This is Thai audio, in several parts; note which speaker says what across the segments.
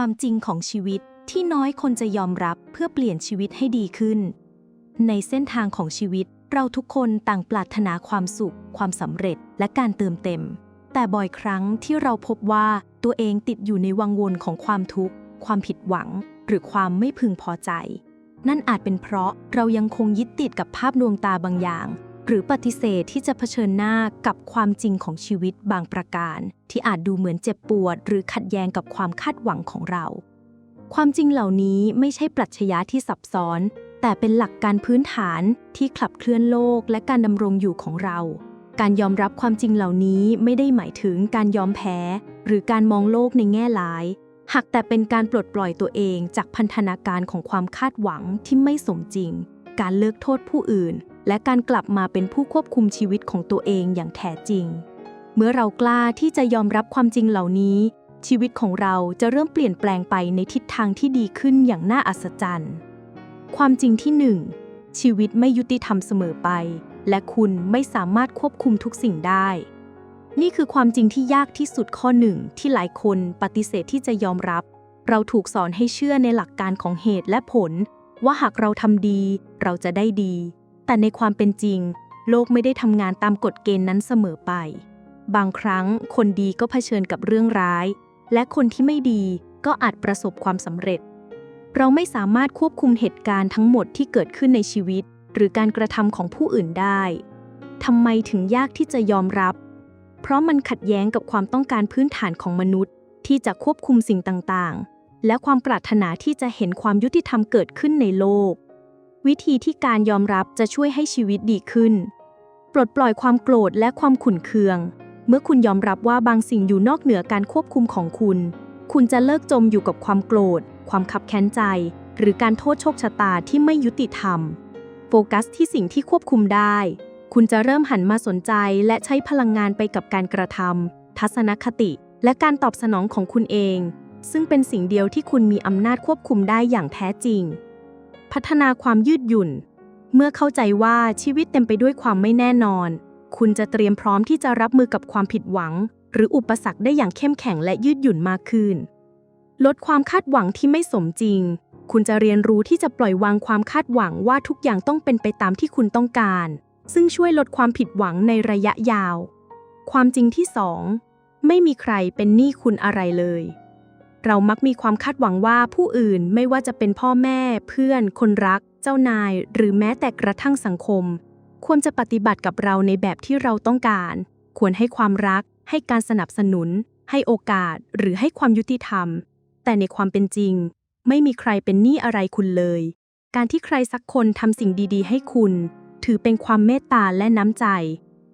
Speaker 1: ความจริงของชีวิตที่น้อยคนจะยอมรับเพื่อเปลี่ยนชีวิตให้ดีขึ้น ในเส้นทางของชีวิตเราทุกคนต่างปรารถนาความสุข ความสำเร็จและการเติมเต็ม แต่บ่อยครั้งที่เราพบว่าตัวเองติดอยู่ในวังวนของความทุกข์ ความผิดหวัง หรือความไม่พึงพอใจ นั่นอาจเป็นเพราะเรายังคงยึดติดกับภาพดวงตาบางอย่าง หรือปฏิเสธที่จะเผชิญหน้ากับความจริงของชีวิตบางประการ ที่อาจดูเหมือนเจ็บปวด หรือขัดแย้งกับความคาดหวังของเรา ความจริงเหล่านี้ไม่ใช่ปรัชญาที่ซับซ้อน แต่เป็นหลักการพื้นฐานที่ขับเคลื่อนโลกและการดำรงอยู่ของเรา การยอมรับความจริงเหล่านี้ไม่ได้หมายถึงการยอมแพ้ หรือการมองโลกในแง่ร้าย หากแต่เป็นการปลดปล่อยตัวเองจากพันธนาการของความคาดหวังที่ไม่สมจริง การเลิกโทษผู้อื่น และการกลับมาเป็นผู้ควบคุมชีวิตของตัวเองอย่างแท้จริง เมื่อเรากล้าที่จะยอมรับความจริงเหล่านี้ ชีวิตของเราจะเริ่มเปลี่ยนแปลงไปในทิศทางที่ดีขึ้นอย่างน่าอัศจรรย์ ความจริงที่หนึ่งชีวิตไม่ยุติธรรมเสมอไป และคุณไม่สามารถควบคุมทุกสิ่งได้ นี่คือความจริงที่ยากที่สุดข้อหนึ่งที่หลายคนปฏิเสธที่จะยอมรับ เราถูกสอนให้เชื่อในหลักการของเหตุและผล ว่าหากเราทำดี เราจะได้ดี แต่ในความเป็นจริง โลกไม่ได้ทำงานตามกฎเกณฑ์นั้นเสมอไป บางครั้งคนดีก็เผชิญกับเรื่องร้าย และคนที่ไม่ดีก็อาจประสบความสำเร็จ เราไม่สามารถควบคุมเหตุการณ์ทั้งหมดที่เกิดขึ้นในชีวิต หรือการกระทำของผู้อื่นได้ทำไมถึงยากที่จะยอมรับ เพราะมันขัดแย้งกับความต้องการพื้นฐานของมนุษย์ ที่จะควบคุมสิ่งต่างๆ และความปรารถนาที่จะเห็นความยุติธรรมเกิดขึ้นในโลก วิธีที่การยอมรับจะช่วยให้ชีวิตดีขึ้น ปลดปล่อยความโกรธและความขุ่นเคือง เมื่อคุณยอมรับว่าบางสิ่งอยู่นอกเหนือการควบคุมของคุณ คุณจะเลิกจมอยู่กับความโกรธ ความขับแค้นใจ หรือการโทษโชคชะตาที่ไม่ยุติธรรม โฟกัสที่สิ่งที่ควบคุมได้ คุณจะเริ่มหันมาสนใจและใช้พลังงานไปกับการกระทำทัศนคติ และการตอบสนองของคุณเอง ซึ่งเป็นสิ่งเดียวที่คุณมีอำนาจควบคุมได้อย่างแท้จริง พัฒนาความยืดหยุ่น เมื่อเข้าใจว่าชีวิตเต็มไปด้วยความไม่แน่นอน คุณจะเตรียมพร้อมที่จะรับมือกับความผิดหวัง หรืออุปสรรคได้อย่างเข้มแข็งและยืดหยุ่นมากขึ้น ลดความคาดหวังที่ไม่สมจริง คุณจะเรียนรู้ที่จะปล่อยวางความคาดหวังว่าทุกอย่างต้องเป็นไปตามที่คุณต้องการ ซึ่งช่วยลดความผิดหวังในระยะยาว ความจริงที่สองไม่มีใครเป็นหนี้คุณอะไรเลย เรามักมีความคาดหวังว่าผู้อื่นไม่ว่าจะเป็นพ่อแม่ เพื่อน คนรัก เจ้านาย หรือแม้แต่กระทั่งสังคม ควรจะปฏิบัติกับเราในแบบที่เราต้องการ ควรให้ความรัก ให้การสนับสนุน ให้โอกาส หรือให้ความยุติธรรม แต่ในความเป็นจริง ไม่มีใครเป็นหนี้อะไรคุณเลย การที่ใครสักคนทำสิ่งดีๆ ให้คุณ ถือเป็นความเมตตาและน้ำใจ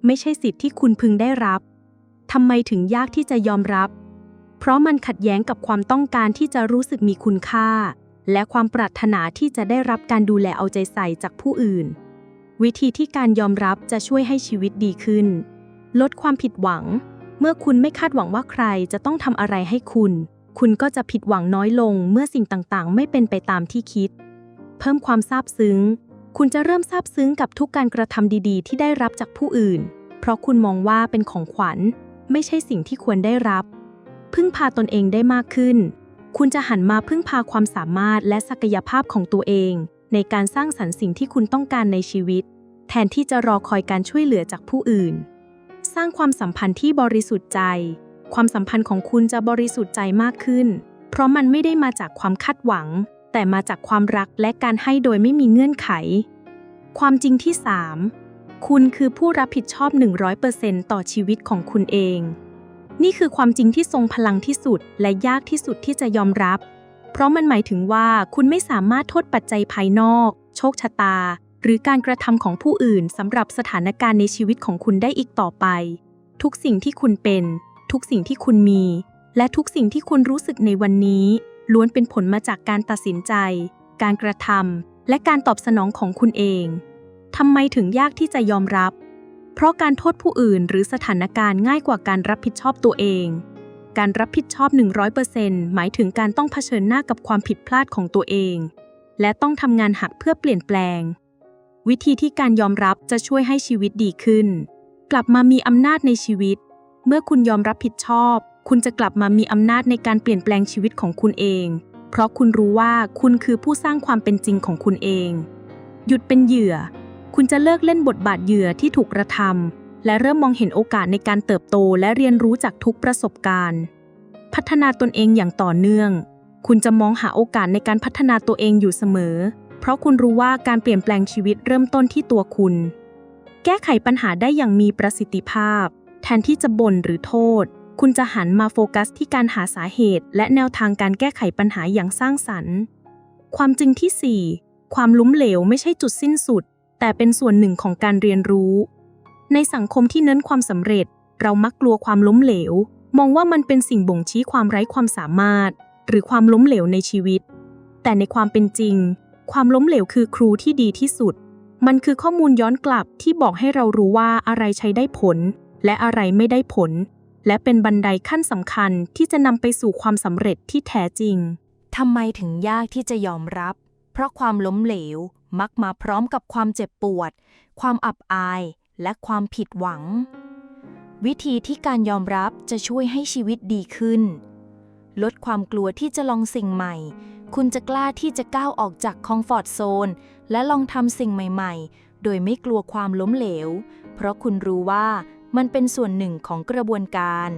Speaker 1: ไม่ใช่สิทธิ์ที่คุณพึงได้รับทำไมถึงยากที่จะยอมรับ เพราะมันขัดแย้งกับความต้องการที่จะรู้สึกมีคุณค่า และความปรารถนาที่จะได้รับการดูแลเอาใจใส่จากผู้อื่น วิธีที่การยอมรับจะช่วยให้ชีวิตดีขึ้น ลดความผิดหวัง เมื่อคุณไม่คาดหวังว่าใครจะต้องทำอะไรให้คุณ คุณก็จะผิดหวังน้อยลงเมื่อสิ่งต่างๆ ไม่เป็นไปตามที่คิด เพิ่มความซาบซึ้ง คุณจะเริ่มซาบซึ้งกับทุกการกระทำดีๆ ที่ได้รับจากผู้อื่น เพราะคุณมองว่าเป็นของขวัญ ไม่ใช่สิ่งที่ควรได้รับ พึ่งพาตนเองได้มากขึ้น คุณจะหันมาพึ่งพาความสามารถและศักยภาพของตัวเอง ในการสร้างสรรค์สิ่งที่คุณต้องการในชีวิต แทนที่จะรอคอยการช่วยเหลือจากผู้อื่น สร้างความสัมพันธ์ที่บริสุทธิ์ใจ ความสัมพันธ์ของคุณจะบริสุทธิ์ใจมากขึ้น เพราะมันไม่ได้มาจากความคาดหวัง แต่มาจากความรักและการให้โดยไม่มีเงื่อนไข ความจริงที่ 3 คุณคือผู้รับผิดชอบ 100%ต่อชีวิตของคุณเอง นี่คือความจริงที่ทรงพลังที่สุดและยากที่สุดที่จะยอมรับ เพราะมันหมายถึงว่าคุณไม่สามารถโทษปัจจัยภายนอก โชคชะตา หรือการกระทำของผู้อื่นสำหรับสถานการณ์ในชีวิตของคุณได้อีกต่อไป ทุกสิ่งที่คุณเป็น ทุกสิ่งที่คุณมี และทุกสิ่งที่คุณรู้สึกในวันนี้ ล้วนเป็นผลมาจากการตัดสินใจ การกระทำและการตอบสนองของคุณเองทำไมถึงยากที่จะยอมรับ เพราะการโทษผู้อื่นหรือสถานการณ์ง่ายกว่าการรับผิดชอบตัวเอง การรับผิดชอบ 100%หมายถึงการต้องเผชิญหน้ากับความผิดพลาดของตัวเอง และต้องทำงานหักเพื่อเปลี่ยนแปลง วิธีที่การยอมรับจะช่วยให้ชีวิตดีขึ้น กลับมามีอำนาจในชีวิต เมื่อคุณยอมรับผิดชอบ
Speaker 2: คุณจะกลับมามีอำนาจในการเปลี่ยนแปลงชีวิตของคุณเอง เพราะคุณรู้ว่าคุณคือผู้สร้างความเป็นจริงของคุณเอง หยุดเป็นเหยื่อ คุณจะเลิกเล่นบทบาทเหยื่อที่ถูกกระทำและเริ่มมองเห็นโอกาสในการเติบโตและเรียนรู้จากทุกประสบการณ์ พัฒนาตนเองอย่างต่อเนื่อง คุณจะมองหาโอกาสในการพัฒนาตัวเองอยู่เสมอ เพราะคุณรู้ว่าการเปลี่ยนแปลงชีวิตเริ่มต้นที่ตัวคุณ แก้ไขปัญหาได้อย่างมีประสิทธิภาพ แทนที่จะบ่นหรือโทษ คุณจะหันมาโฟกัสที่การหาสาเหตุ และแนวทางการแก้ไขปัญหาอย่างสร้างสรรค์ ความจริงที่ 4 ความล้มเหลวไม่ใช่จุดสิ้นสุด แต่เป็นส่วนหนึ่งของการเรียนรู้ ในสังคมที่เน้นความสำเร็จ เรามักกลัวความล้มเหลว มองว่ามันเป็นสิ่งบ่งชี้ความไร้ความสามารถ หรือความล้มเหลวในชีวิต แต่ในความเป็นจริง ความล้มเหลวคือครูที่ดีที่สุด มันคือข้อมูลย้อนกลับที่บอกให้เรารู้ว่าอะไรใช้ได้ผล และอะไรไม่ได้ผล และเป็นบันไดขั้นสำคัญที่จะนำไปสู่ความสำเร็จที่แท้จริง
Speaker 1: ทำไมถึงยากที่จะยอมรับ เพราะความล้มเหลว มักมาพร้อมกับความเจ็บปวด ความอับอาย และความผิดหวัง วิธีที่การยอมรับจะช่วยให้ชีวิตดีขึ้น ลดความกลัวที่จะลองสิ่งใหม่ คุณจะกล้าที่จะก้าวออกจากคอมฟอร์ทโซน และลองทำสิ่งใหม่ๆ โดยไม่กลัวความล้มเหลว เพราะคุณรู้ว่ามันเป็นส่วนหนึ่งของกระบวนการ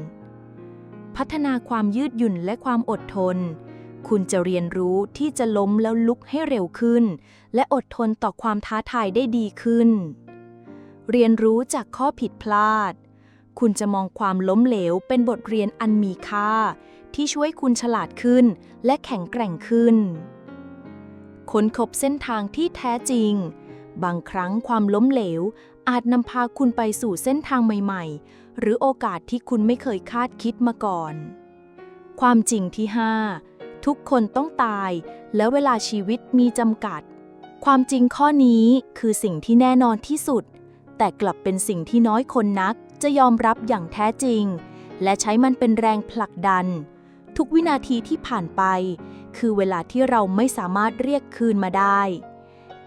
Speaker 1: พัฒนาความยืดหยุ่นและความอดทน คุณจะเรียนรู้ที่จะล้มแล้วลุกให้เร็วขึ้น และอดทนต่อความท้าทายได้ดีขึ้น เรียนรู้จากข้อผิดพลาด คุณจะมองความล้มเหลวเป็นบทเรียนอันมีค่า ที่ช่วยคุณฉลาดขึ้น และแข็งแกร่งขึ้น ค้นพบเส้นทางที่แท้จริง บางครั้งความล้มเหลว อาจนำพาคุณไปสู่เส้นทางใหม่ ๆ หรือโอกาสที่คุณไม่เคยคาดคิดมาก่อน ความจริงที่ 5 ทุกคนต้องตาย แล้วเวลาชีวิตมีจำกัด ความจริงข้อนี้คือสิ่งที่แน่นอนที่สุด แต่กลับเป็นสิ่งที่น้อยคนนักจะยอมรับอย่างแท้จริง และใช้มันเป็นแรงผลักดัน ทุกวินาทีที่ผ่านไป คือเวลาที่เราไม่สามารถเรียกคืนมาได้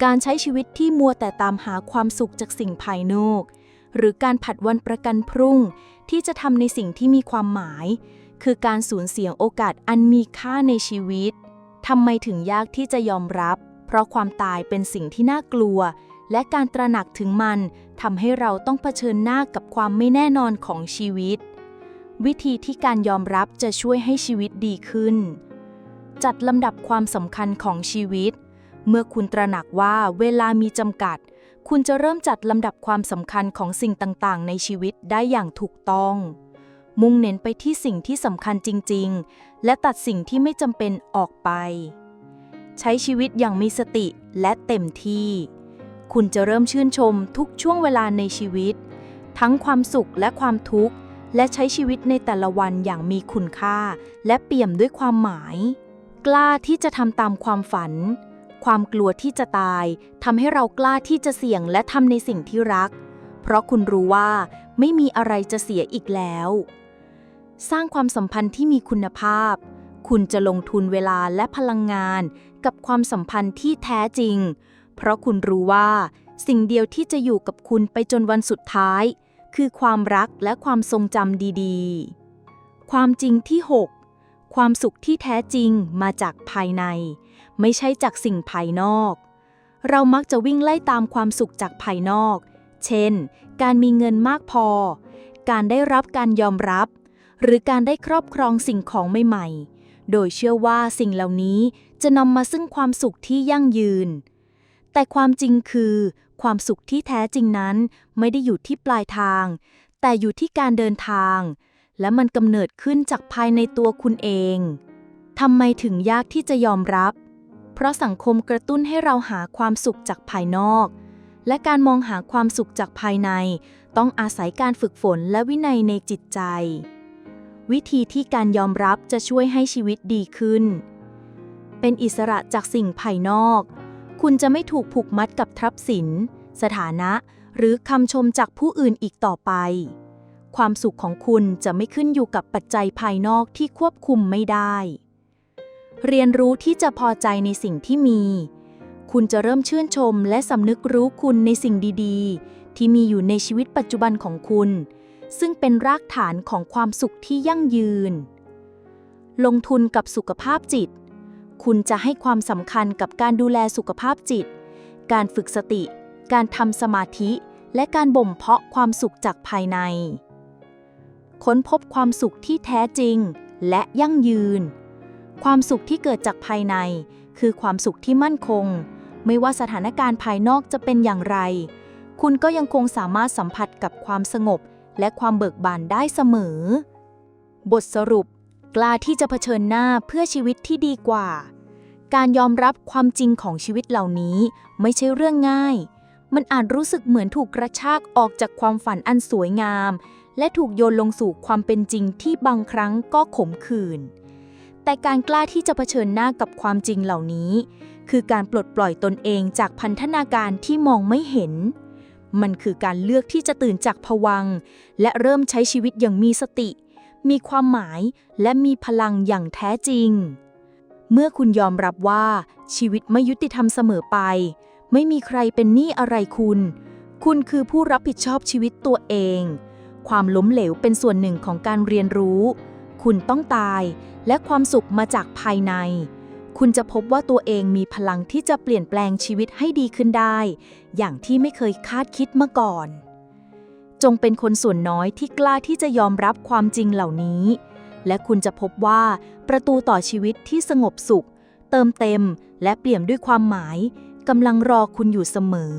Speaker 1: การใช้ชีวิตที่มัวแต่ตามหาความสุขจากสิ่งภายนอก หรือการผัดวันประกันพรุ่งที่จะทำในสิ่งที่มีความหมาย คือการสูญเสียโอกาสอันมีค่าในชีวิต ทำไมถึงยากที่จะยอมรับ เพราะความตายเป็นสิ่งที่น่ากลัว และการตระหนักถึงมันทำให้เราต้องเผชิญหน้ากับความไม่แน่นอนของชีวิต วิธีที่การยอมรับจะช่วยให้ชีวิตดีขึ้น จัดลำดับความสำคัญของชีวิต เมื่อคุณตระหนักว่าเวลามีจำกัด คุณจะเริ่มจัดลำดับความสำคัญของสิ่งต่างๆ ในชีวิตได้อย่างถูกต้อง มุ่งเน้นไปที่สิ่งที่สำคัญจริง ๆ และตัดสิ่งที่ไม่จำเป็นออกไป ใช้ชีวิตอย่างมีสติและเต็มที่ คุณจะเริ่มชื่นชมทุกช่วงเวลาในชีวิต ทั้งความสุขและความทุกข์ และใช้ชีวิตในแต่ละวันอย่างมีคุณค่า และเปี่ยมด้วยความหมาย กล้าที่จะทำตามความฝัน ความกลัวที่จะตายทำให้เรากล้าที่จะเสี่ยงและทำในสิ่งที่รัก เพราะคุณรู้ว่าไม่มีอะไรจะเสียอีกแล้ว สร้างความสัมพันธ์ที่มีคุณภาพ คุณจะลงทุนเวลาและพลังงาน กับความสัมพันธ์ที่แท้จริง เพราะคุณรู้ว่า สิ่งเดียวที่จะอยู่กับคุณไปจนวันสุดท้าย คือความรักและความทรงจำดีๆ ความจริงที่ 6 ความสุขที่แท้จริงมาจากภายใน ไม่ใช่จากสิ่งภายนอก เรามักจะวิ่งไล่ตามความสุขจากภายนอก เช่น การมีเงินมากพอ การได้รับการยอมรับ หรือการได้ครอบครองสิ่งของใหม่ๆ โดยเชื่อว่าสิ่งเหล่านี้จะนำมาซึ่งความสุขที่ยั่งยืน แต่ความจริงคือ ความสุขที่แท้จริงนั้นไม่ได้อยู่ที่ปลายทาง แต่อยู่ที่การเดินทาง และมันกำเนิดขึ้นจากภายในตัวคุณเองทำไมถึงยากที่จะยอมรับ เพราะสังคมกระตุ้นให้เราหาความสุขจากภายนอก และการมองหาความสุขจากภายใน ต้องอาศัยการฝึกฝนและวินัยในจิตใจ วิธีที่การยอมรับจะช่วยให้ชีวิตดีขึ้น เป็นอิสระจากสิ่งภายนอก คุณจะไม่ถูกผูกมัดกับทรัพย์สิน สถานะ หรือคำชมจากผู้อื่นอีกต่อไป ความสุขของคุณจะไม่ขึ้นอยู่กับปัจจัยภายนอกที่ควบคุมไม่ได้ เรียนรู้ที่จะพอใจในสิ่งที่มี คุณจะเริ่มชื่นชมและสำนึกรู้คุณในสิ่งดี ๆ ที่มีอยู่ในชีวิตปัจจุบันของคุณ ซึ่งเป็นรากฐานของความสุขที่ยั่งยืน ลงทุนกับสุขภาพจิต คุณจะให้ความสำคัญกับการดูแลสุขภาพจิต การฝึกสติ การทำสมาธิ และการบ่มเพาะความสุขจากภายใน ค้นพบความสุขที่แท้จริงและยั่งยืน ความสุขที่เกิดจากภายใน คือความสุขที่มั่นคง ไม่ว่าสถานการณ์ภายนอกจะเป็นอย่างไร คุณก็ยังคงสามารถสัมผัสกับความสงบ และความเบิกบานได้เสมอ บทสรุป กล้าที่จะเผชิญหน้าเพื่อชีวิตที่ดีกว่า การยอมรับความจริงของชีวิตเหล่านี้ไม่ใช่เรื่องง่าย มันอาจรู้สึกเหมือนถูกกระชากออกจากความฝันอันสวยงาม และถูกโยนลงสู่ความเป็นจริงที่บางครั้งก็ขมขื่นแต่การกล้าที่จะเผชิญหน้ากับความจริงเหล่านี้ คือการปลดปล่อยตนเองจากพันธนาการที่มองไม่เห็น มันคือการเลือกที่จะตื่นจากผวัง และเริ่มใช้ชีวิตอย่างมีสติ มีความหมายและมีพลังอย่างแท้จริง เมื่อคุณยอมรับว่าชีวิตไม่ยุติธรรมเสมอไป ไม่มีใครเป็นหนี้อะไรคุณ คุณคือผู้รับผิดชอบชีวิตตัวเอง ความล้มเหลวเป็นส่วนหนึ่งของการเรียนรู้ คุณต้องตาย และความสุขมาจากภายใน คุณจะพบว่าตัวเองมีพลังที่จะเปลี่ยนแปลงชีวิตให้ดีขึ้นได้ อย่างที่ไม่เคยคาดคิดมาก่อน จงเป็นคนส่วนน้อยที่กล้าที่จะยอมรับความจริงเหล่านี้ และคุณจะพบว่าประตูต่อชีวิตที่สงบสุข เติมเต็ม และเปลี่ยมด้วยความหมายกำลังรอคุณอยู่เสมอ